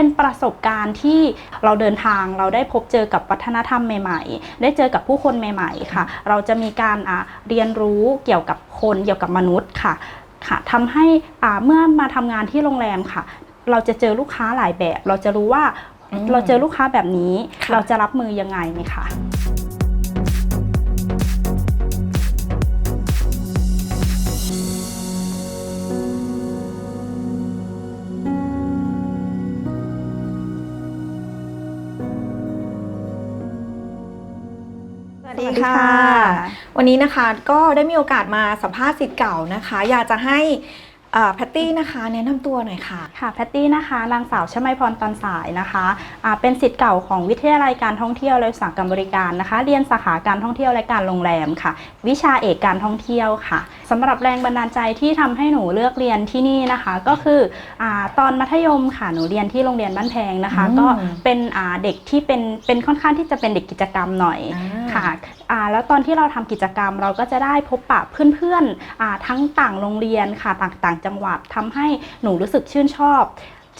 เป็นประสบการณ์ที่เราเดินทางเราได้พบเจอกับวัฒนธรรมใหม่ ๆ ได้เจอกับผู้คนใหม่ๆค่ะ เราจะมีการอ่าเรียนรู้เกี่ยวกับคนเกี่ยวกับมนุษย์ค่ะค่ะทำให้อ่าเมื่อมาทำงานที่โรงแรมค่ะ เราจะเจอลูกค้าหลายแบบ เราจะรู้ว่าอืมเราเจอลูกค้าแบบนี้ค่ะเราจะรับมือยังไงไหมคะ สวัสดีค่ะ วันนี้นะคะก็ได้มีโอกาสมาสัมภาษณ์สิทธิ์เก่านะคะ อยากจะให้เอ่อ แพตตี้นะคะแนะนำตัวหน่อยค่ะค่ะแพตตี้นะคะนางสาวชมัยพรตันสายนะคะอ่าเป็นสิทธิ์เก่าของวิทยาลัยการท่องเที่ยวและอุตสาหกรรมบริการนะคะ เรียนสาขาการท่องเที่ยวและการโรงแรมค่ะ วิชาเอกการท่องเที่ยวค่ะสำหรับแรงบันดาลใจที่ทำให้หนูเลือกเรียนที่นี่นะคะ ก็คืออาตอนมัธยมค่ะหนูเรียนที่โรงเรียนบ้านแพงนะคะอืมก็เป็นอ่าเด็กที่เป็นเป็นค่อนข้างที่จะเป็นเด็กกิจกรรมหน่อยอ่าค่ะอ่าแล้วตอนที่เราทำกิจกรรมเราก็จะได้พบปะเพื่อนๆอ่าทั้งต่างโรงเรียนค่ะต่างต่างจังหวัดทำให้หนูรู้สึกชื่นชอบ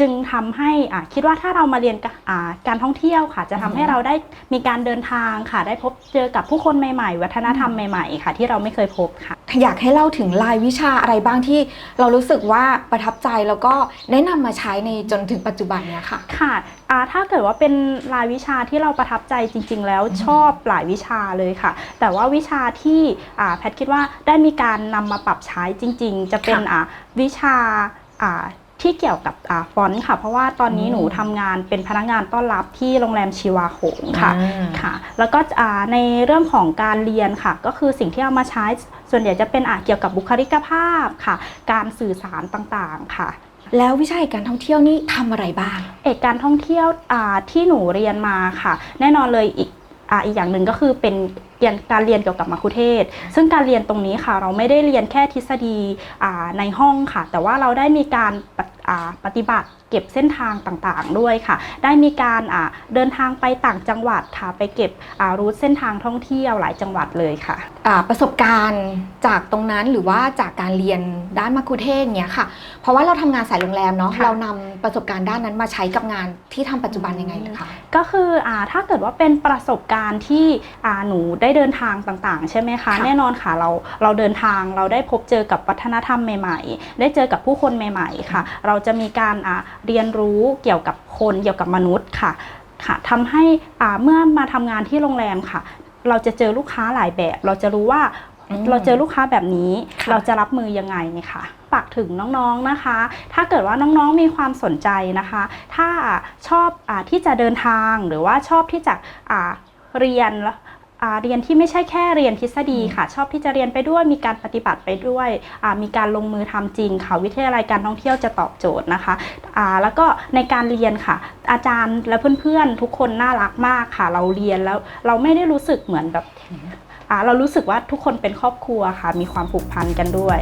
จึงทำให้อ่าคิดว่าถ้าเรามาเรียนกะอ่าการท่องเที่ยวค่ะ จะทำให้อือฮึเราได้มีการเดินทางค่ะ ได้พบเจอกับผู้คนใหม่ ๆ วัฒนธรรมใหม่ๆ ค่ะ ที่เราไม่เคยพบค่ะ อยากให้เล่าถึงรายวิชาอะไรบ้างที่เรารู้สึกว่าประทับใจแล้วก็ได้นำมาใช้ในจนถึงปัจจุบันเนี้ยค่ะ ค่ะอ่าถ้าเกิดว่าเป็นรายวิชาที่เราประทับใจจริง ๆ แล้วชอบหลายวิชาเลยค่ะ แต่ว่าวิชาที่อ่าแพทย์คิดว่าได้มีการนำมาปรับใช้จริง ๆ จะเป็นค่ะอ่าวิชาอ่า ที่เกี่ยวกับอ่าฟอนต์ค่ะ เพราะว่าตอนนี้อืมหนูทำงานเป็นพนักงานต้อนรับที่โรงแรมชีวาโขงค่ะอ่าค่ะ แล้วก็อ่าในเรื่องของการเรียนค่ะ ก็คือสิ่งที่เอามาใช้ส่วนใหญ่จะเป็นอ่าเกี่ยวกับบุคลิกภาพค่ะ การสื่อสารต่างๆค่ะแล้ววิชาเอกการท่องเที่ยวนี่ทำอะไรบ้าง เอกการท่องเที่ยวอ่าที่หนูเรียนมาค่ะ แน่นอนเลยอีกอ่าอีกอย่างหนึ่งก็คือเป็นเรียนการเรียนเกี่ยวกับมัคคุเทศก์ซึ่งการเรียนตรงนี้ค่ะ เราไม่ได้เรียนแค่ทฤษฎีอ่าในห้องค่ะ แต่ว่าเราได้มีการปฏิอ่า ปฏิบัติเก็บเส้นทางต่างๆ ด้วยค่ะ ได้มีการเดินทางไปต่างจังหวัดค่ะ ไปเก็บรูทเส้นทางท่องเที่ยวหลายจังหวัดเลยค่ะ ประสบการณ์จากตรงนั้นหรือว่าจากการเรียนด้านมัคคุเทศก์เนี้ยค่ะ เพราะว่าเราทำงานสายโรงแรมเนาะค่ะ เรานำประสบการณ์ด้านนั้นมาใช้กับงานที่ทำปัจจุบันยังไงเลยคะ ก็คืออ่าถ้าเกิดว่าเป็นประสบการณ์ที่อ่าหนูได้เดินทางต่างๆ ใช่ไหมคะค่ะแน่นอนค่ะเราเราเดินทางเราได้พบเจอกับวัฒนธรรมใหม่ๆ ได้เจอกับผู้คนใหม่ ๆ ค่ะ เราจะมีการอ่าเรียนรู้เกี่ยวกับคนเกี่ยวกับมนุษย์ค่ะค่ะทำให้อ่าเมื่อมาทำงานที่โรงแรมค่ะ เราจะเจอลูกค้าหลายแบบ เราจะรู้ว่าอืม เราเจอลูกค้าแบบนี้ค่ะเราจะรับมือยังไงนะคะฝากถึงน้องๆนะคะ ถ้าเกิดว่าน้องๆมีความสนใจนะคะ ถ้าชอบอาที่จะเดินทางหรือว่าชอบที่จะอ่าเรียนอ่าเรียนที่ไม่ใช่แค่เรียนทฤษฎีค่ะ ชอบที่จะเรียนไปด้วยมีการปฏิบัติไปด้วยอ่ามีการลงมือทำจริงค่ะวิทยาลัยการท่องเที่ยวจะตอบโจทย์นะคะอ่าแล้วก็ในการเรียนค่ะ อาจารย์และเพื่อนๆทุกคนน่ารักมากค่ะ เราเรียนแล้วเราไม่ได้รู้สึกเหมือนแบบอ่า เรารู้สึกว่าทุกคนเป็นครอบครัวค่ะ มีความผูกพันกันด้วย